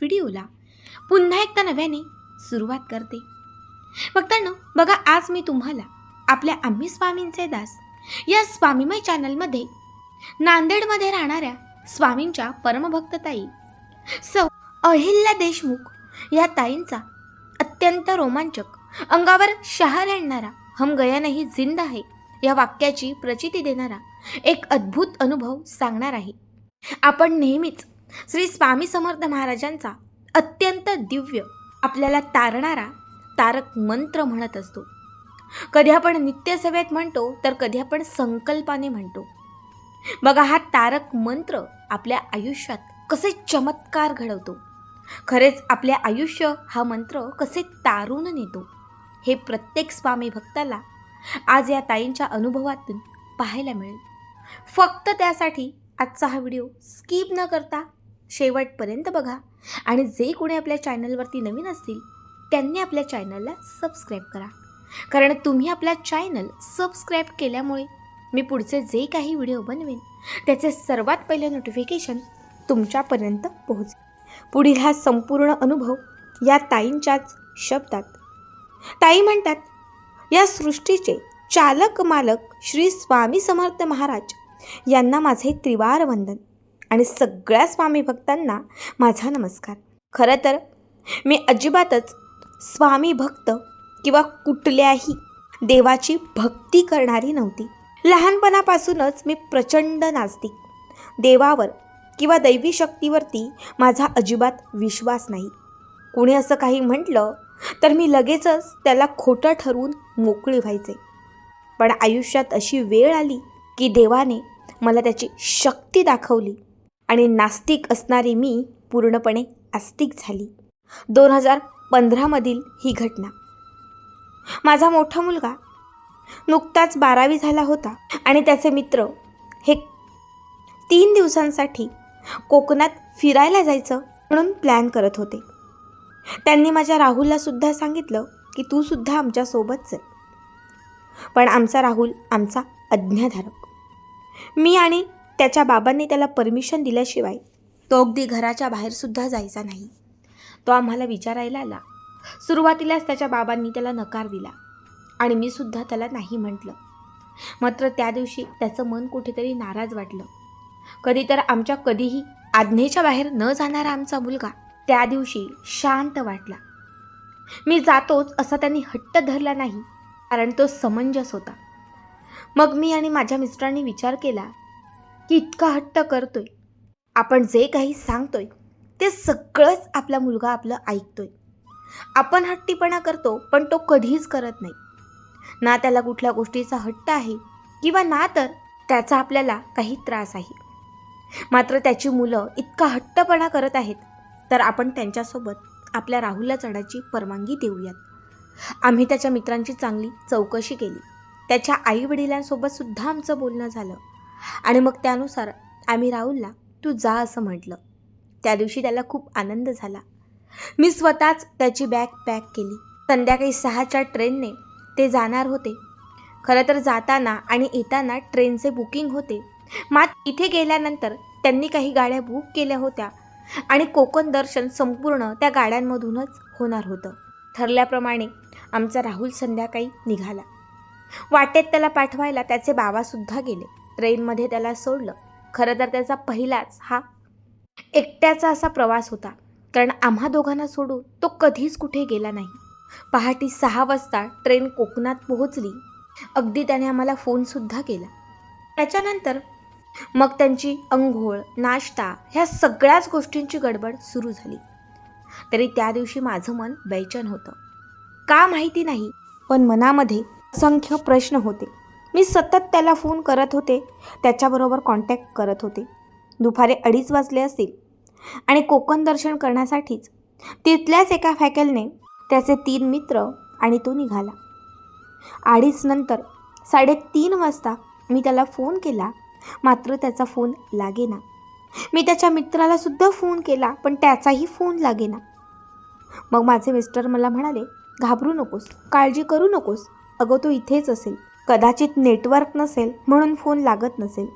व्हिडिओला. पुन्हा एकदा नव्याने सुरुवात करते. बघताना बघा आज मी तुम्हाला आपल्या आम्ही स्वामींचे दास या स्वामीमय चॅनलमध्ये नांदेडमध्ये राहणाऱ्या स्वामींच्या परमभक्त ताई सौ अहिल्या देशमुख या ताईंचा अत्यंत रोमांचक अंगावर शहार आणणारा हम गया नाही जिंद आहे या वाक्याची प्रचिती देणारा एक अद्भुत अनुभव सांगणार आहे. आपण नेहमीच श्री स्वामी समर्थ महाराजांचा अत्यंत दिव्य आपल्याला तारणारा तारक मंत्र म्हणत असतो. कधी आपण नित्यसेवेत म्हणतो तर कधी आपण संकल्पाने म्हणतो. बघा हा तारक मंत्र आपल्या आयुष्यात कसे चमत्कार घडवतो. खरेच आपले आयुष्य हा मंत्र कसे तारून नेतो हे प्रत्येक स्वामी भक्ताला आज या ताईंच्या अनुभवातून पाहायला मिळेल. फक्त त्यासाठी आजचा हा व्हिडिओ स्किप न करता शेवटपर्यंत बघा. आणि जे कोणी आपल्या चॅनलवरती नवीन असतील त्यांनी आपल्या चॅनलला सबस्क्राईब करा. कारण तुम्ही आपला चॅनल सबस्क्राईब केल्यामुळे मी पुढचे जे काही व्हिडिओ बनवेन त्याचे सर्वात पहिले नोटिफिकेशन तुमच्यापर्यंत पोहोच पुढील हा संपूर्ण अनुभव या ताईंच्याच शब्दात. ताई म्हणतात या सृष्टीचे चालक मालक श्री स्वामी समर्थ महाराज यांना माझे त्रिवार वंदन. आणि सगळ्या स्वामी भक्तांना माझा नमस्कार. खरं तर मी अजिबातच स्वामी भक्त किंवा कुठल्याही देवाची भक्ती करणारी नव्हती. लहानपणापासूनच मी प्रचंड नास्तिक. देवावर किंवा दैवी शक्तीवरती माझा अजिबात विश्वास नाही. कुणी असं काही म्हटलं तर मी लगेचच त्याला खोटं ठरवून मोकळी व्हायचे. पण आयुष्यात अशी वेळ आली की देवाने मला त्याची शक्ती दाखवली. आणि नास्तिक असणारी मी पूर्णपणे आस्तिक झाली. दोन हजार पंधरामधील ही घटना. माझा मोठा मुलगा नुकताच बारावी झाला होता आणि त्याचे मित्र हे तीन दिवसांसाठी कोकणात फिरायला जायचं म्हणून प्लॅन करत होते. त्यांनी माझ्या राहुलला सुद्धा सांगितलं की तू सुद्धा आमच्यासोबत चल. पण आमचा राहुल आमचा अज्ञाधारक मी आणि त्याच्या बाबांनी त्याला परमिशन दिल्याशिवाय तो अगदी घराच्या बाहेरसुद्धा जायचा नाही. तो आम्हाला विचारायला आला. सुरुवातीलाच त्याच्या बाबांनी त्याला नकार दिला आणि मी सुद्धा त्याला नाही म्हटलं. मात्र त्या दिवशी त्याचं मन कुठेतरी नाराज वाटलं. कधी तर आमच्या कधीही आज्ञेच्या बाहेर न जाणारा आमचा मुलगा त्या दिवशी शांत वाटला. मी जातोच असा त्यांनी हट्ट धरला नाही कारण तो समंजस होता. मग मी आणि माझ्या मिस्टरांनी विचार केला की इतका हट्ट करतोय. आपण जे काही सांगतोय ते सगळंच आपला मुलगा आपलं ऐकतोय. आपण हट्टीपणा करतो पण तो कधीच करत नाही. ना त्याला कुठल्या गोष्टीचा हट्ट आहे किंवा ना तर त्याचा आपल्याला काही त्रास आहे. मात्र त्याची मुलं इतका हट्टपणा करत आहेत तर आपण त्यांच्यासोबत आपल्या राहुलला चढायची परवानगी देऊयात. आम्ही त्याच्या मित्रांची चांगली चौकशी केली. त्याच्या आईवडिलांसोबत सुद्धा आमचं बोलणं झालं. आणि मग त्यानुसार आम्ही राहुलला तू जा असं म्हटलं. त्या दिवशी त्याला खूप आनंद झाला. मी स्वतःच त्याची बॅग पॅक केली. संध्याकाळी सहाच्या ट्रेनने ते जाणार होते. खरं तर जाताना आणि येताना ट्रेनचे बुकिंग होते. मात इथे गेल्यानंतर त्यांनी काही गाड्या बुक केल्या होत्या आणि कोकण दर्शन संपूर्ण त्या गाड्यांमधूनच होणार होतं. ठरल्याप्रमाणे आमचा राहुल संध्याकाळी निघाला. वाटेत त्याला पाठवायला त्याचे बाबासुद्धा गेले. ट्रेनमध्ये त्याला सोडलं. खरं तर त्याचा पहिलाच हा एकट्याचा असा प्रवास होता. कारण आम्हा दोघांना सोडून तो कधीच कुठे गेला नाही. पहाटे सहा वाजता ट्रेन कोकणात पोहोचली. अगदी त्याने आम्हाला फोनसुद्धा केला. त्याच्यानंतर मग त्यांची अंघोळ नाश्ता ह्या सगळ्याच गोष्टींची गडबड सुरू झाली. तरी त्या दिवशी माझं मन बेचैन होतं. का माहिती नाही पण मनामध्ये असंख्य प्रश्न होते. मी सतत त्याला फोन करत होते. त्याच्याबरोबर कॉन्टॅक्ट करत होते. दुपारी अडीच वाजले असतील. आणि कोकण दर्शन करण्यासाठीच तिथल्याच एका फॅकलने त्याचे तीन मित्र आणि तो निघाला. अडीच नंतर साडेतीन वाजता मी त्याला फोन केला. मात्र त्याचा फोन लागेना. मी त्याच्या मित्राला सुद्धा फोन केला पण त्याचाही फोन लागेना. मग माझे मिस्टर मला म्हणाले घाबरू नकोस काळजी करू नकोस. अगं तो इथेच असेल. कदाचित नेटवर्क नसेल म्हणून फोन लागत नसेल.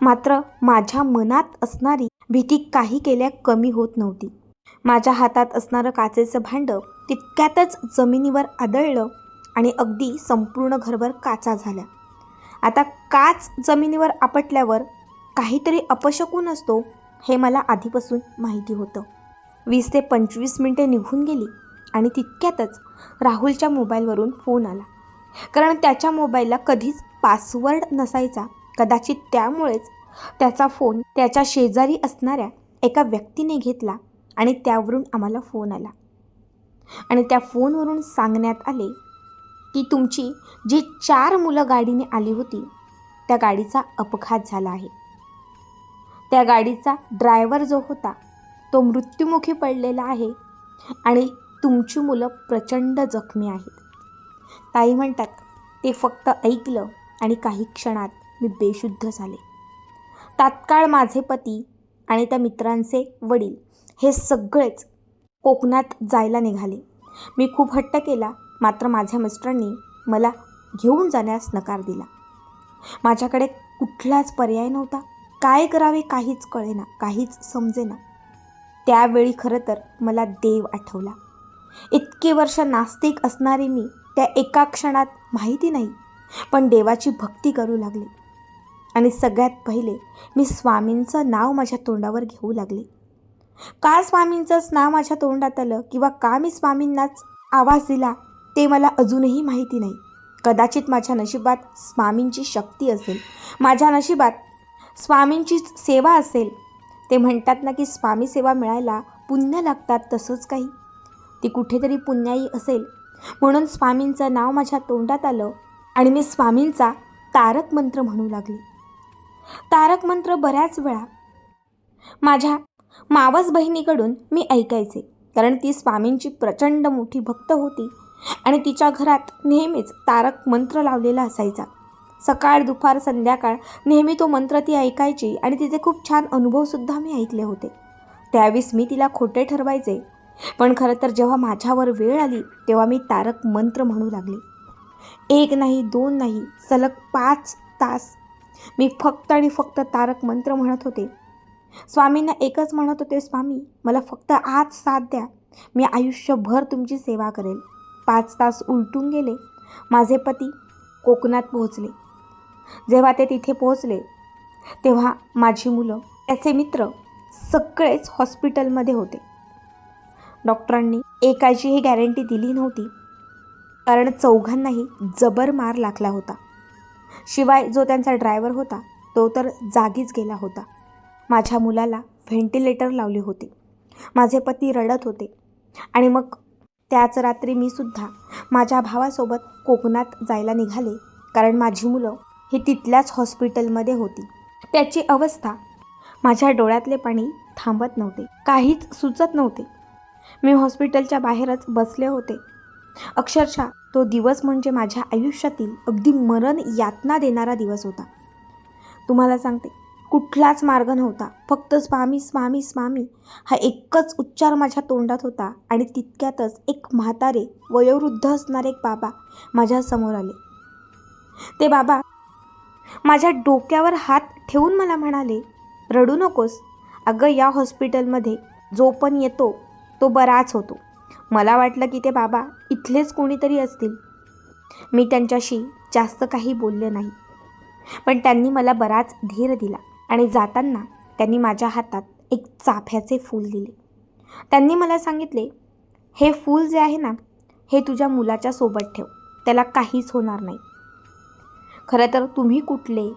मात्र माझ्या मनात असणारी भीती काही केल्या कमी होत नव्हती. माझ्या हातात असणारं काचेचं भांडं तितक्यातच जमिनीवर आदळलं आणि अगदी संपूर्ण घरभर काचा झाल्या. आता काच जमिनीवर आपटल्यावर काहीतरी अपशकून असतो हे मला आधीपासून माहिती होतं. वीस ते पंचवीस मिनटे निघून गेली आणि तितक्यातच राहुलच्या मोबाईलवरून फोन आला. कारण त्याच्या मोबाईलला कधीच पासवर्ड नसायचा. कदाचित त्यामुळेच त्याचा फोन त्याच्या शेजारी असणाऱ्या एका व्यक्तीने घेतला आणि त्यावरून आम्हाला फोन आला. आणि त्या फोनवरून सांगण्यात आले की तुमची जी चार मुलं गाडीने आली होती त्या गाडीचा अपघात झाला आहे. त्या गाडीचा ड्रायव्हर जो होता तो मृत्युमुखी पडलेला आहे आणि तुमची मुलं प्रचंड जखमी आहेत. ताई म्हणतात ते फक्त ऐकलं आणि काही क्षणात मी बेशुद्ध झाले. तात्काळ माझे पती आणि त्या मित्रांचे वडील हे सगळेच कोकणात जायला निघाले. मी खूप हट्ट केला मात्र माझ्या मिस्टरांनी मला घेऊन जाण्यास नकार दिला. माझ्याकडे कुठलाच पर्याय नव्हता. काय करावे काहीच कळेना काहीच समजेना. त्यावेळी खरं तर मला देव आठवला. इतके वर्ष नास्तिक असणारी मी त्या एका क्षणात माहिती नाही पण देवाची भक्ती करू लागले. आणि सगळ्यात पहिले मी स्वामींचं नाव माझ्या तोंडावर घेऊ लागले. का स्वामींचंच नाव माझ्या तोंडात आलं किंवा का मी स्वामींनाच आवाज दिला ते मला अजूनही माहिती नाही. कदाचित माझ्या नशिबात स्वामींची शक्ती असेल माझ्या नशिबात स्वामींची सेवा असेल. ते म्हणतात ना की स्वामी सेवा मिळायला पुण्य लागतात तसंच काही. ती कुठेतरी पुण्याई असेल म्हणून स्वामींचं नाव माझ्या तोंडात आलं आणि मी स्वामींचा तारक मंत्र म्हणू लागले. तारक मंत्र बऱ्याच वेळा माझ्या मावस बहिणीकडून मी ऐकायचे कारण ती स्वामींची प्रचंड मोठी भक्त होती आणि तिच्या घरात नेहमीच तारक मंत्र लावलेला असायचा. सकाळ दुपार संध्याकाळ नेहमी तो मंत्र ती ऐकायची आणि तिचे खूप छान अनुभवसुद्धा मी ऐकले होते. त्यावेळेस मी तिला खोटे ठरवायचे पण खरं तर जेव्हा माझ्यावर वेळ आली तेव्हा मी तारक मंत्र म्हणू लागले. एक नाही दोन नाही सलग पाच तास. मी फक्त आणि फक्त तारक मंत्र म्हणत होते. स्वामींना एकच म्हणत होते स्वामी मला फक्त आज साथ द्या. मी आयुष्यभर तुमची सेवा करेल. पाच तास उलटून गेले. माझे पती कोकणात पोहोचले. जेव्हा ते तिथे पोहोचले तेव्हा माझी मुलं त्याचे मित्र सगळेच हॉस्पिटलमध्ये होते. डॉक्टरांनी एकाची ही गॅरंटी दिली नव्हती. कारण चौघांनाही जबर मार लागला होता. शिवाय जो त्यांचा ड्रायव्हर होता तो तर जागीच गेला होता. माझ्या मुलाला व्हेंटिलेटर लावले होते. माझे पती रडत होते. आणि मग त्याच रात्री मी सुद्धा माझ्या भावासोबत कोकणात जायला निघाले कारण माझी मुलं ही तिथल्याच हॉस्पिटलमध्ये होती. त्याची अवस्था माझ्या डोळ्यातले पाणी थांबत नव्हते. काहीच सुचत नव्हते. मी हॉस्पिटलच्या बाहेरच बसले होते. अक्षरशः तो दिवस म्हणजे माझ्या आयुष्यातील अगदी मरण यातना देणारा दिवस होता. तुम्हाला सांगते कुठलाच मार्ग नव्हता. फक्त स्वामी स्वामी स्वामी हा एकच उच्चार माझ्या तोंडात होता आणि तितक्यातच एक म्हातारे वयोवृद्ध असणारे एक बाबा माझ्यासमोर आले. ते बाबा माझ्या डोक्यावर हात ठेवून मला म्हणाले रडू नकोस. अगं या हॉस्पिटलमध्ये जो पण येतो तो बराच होतो. मला वाटलं की ते बाबा इथलेच कोणीतरी असतील. मी त्यांच्याशी जास्त काही बोलले नाही. पण त्यांनी मला बराच धीर दिला आणि जाताना त्यांनी माझ्या हातात एक चाफ्याचे फूल दिले. त्यांनी मला सांगितले हे फूल जे आहे ना हे तुझ्या मुलाच्या सोबत ठेव. त्याला काहीच होणार नाही. खरं तर तुम्ही कुठले?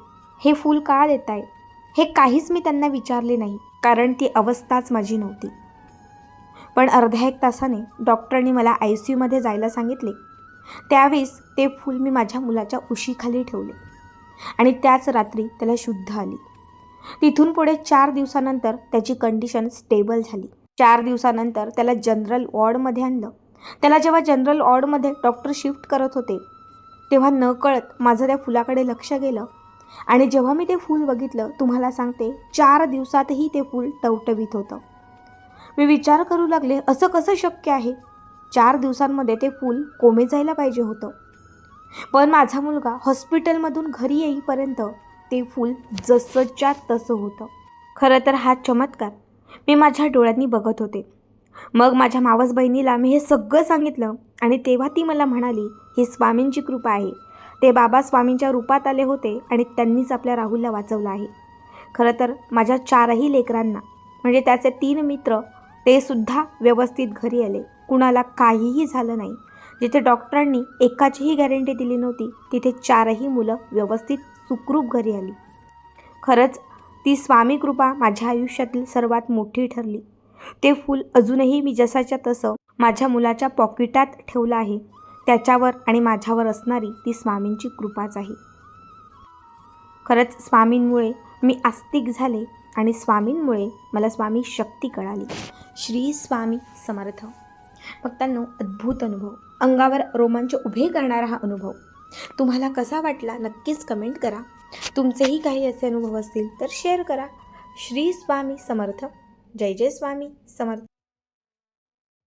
हे फूल का देताय? हे काहीच मी त्यांना विचारले नाही कारण ती अवस्थाच माझी नव्हती. पण अर्ध्या एक तासाने डॉक्टरांनी मला आय सी यूमध्ये जायला सांगितले. त्यावेळेस ते फूल मी माझ्या मुलाच्या उशीखाली ठेवले आणि त्याच रात्री त्याला शुद्ध आली. तिथून पुढे चार दिवसानंतर त्याची कंडिशन स्टेबल झाली. चार दिवसानंतर त्याला जनरल वॉर्डमध्ये आणलं. त्याला जेव्हा जनरल वॉर्डमध्ये डॉक्टर शिफ्ट करत होते तेव्हा न कळत माझं त्या फुलाकडे लक्ष गेलं आणि जेव्हा मी ते फूल बघितलं तुम्हाला सांगते चार दिवसातही ते फूल टवटवीत होतं. मी विचार करू लागले असं कसं शक्य आहे? चार दिवसांमध्ये ते फूल कोमे जायला पाहिजे होतं. पण माझा मुलगा हॉस्पिटलमधून घरी येईपर्यंत ते फूल जसंच्या तसं होतं. खरं तर हा चमत्कार. मी माझ्या डोळ्यांनी बघत होते. मग माझ्या मावस बहिणीला मी हे सगळं सांगितलं आणि तेव्हा ती मला म्हणाली ही स्वामींची कृपा आहे. ते बाबा स्वामींच्या रूपात आले होते आणि त्यांनीच आपल्या राहुलला वाचवलं आहे. खरं तर माझ्या चारही लेकरांना म्हणजे त्याचे तीन मित्र ते सुद्धा व्यवस्थित घरी आले. कुणाला काहीही झालं नाही. जिथे डॉक्टरांनी एकाचीही गॅरंटी दिली नव्हती तिथे चारही मुलं व्यवस्थित सुखरूप घरी आली. खरंच ती स्वामी कृपा माझ्या आयुष्यातील सर्वात मोठी ठरली. ते फूल अजूनही मी जसाच्या तसं माझ्या मुलाच्या पॉकेटात ठेवलं आहे. त्याच्यावर आणि माझ्यावर असणारी ती स्वामींची कृपाच आहे. खरंच स्वामींमुळे मी आस्तिक झाले आणि स्वामींमुळे मला स्वामी शक्ती कळाली. श्री स्वामी समर्थ. भक्तांनो अद्भुत अनुभव. अंगावर रोमांच उभे करणारा हा अनुभव. तुम्हाला कसा वाटला नक्कीच कमेंट करा. तुमचेही काही असे अनुभव असतील तर शेअर करा. श्री स्वामी समर्थ. जय जय स्वामी समर्थ.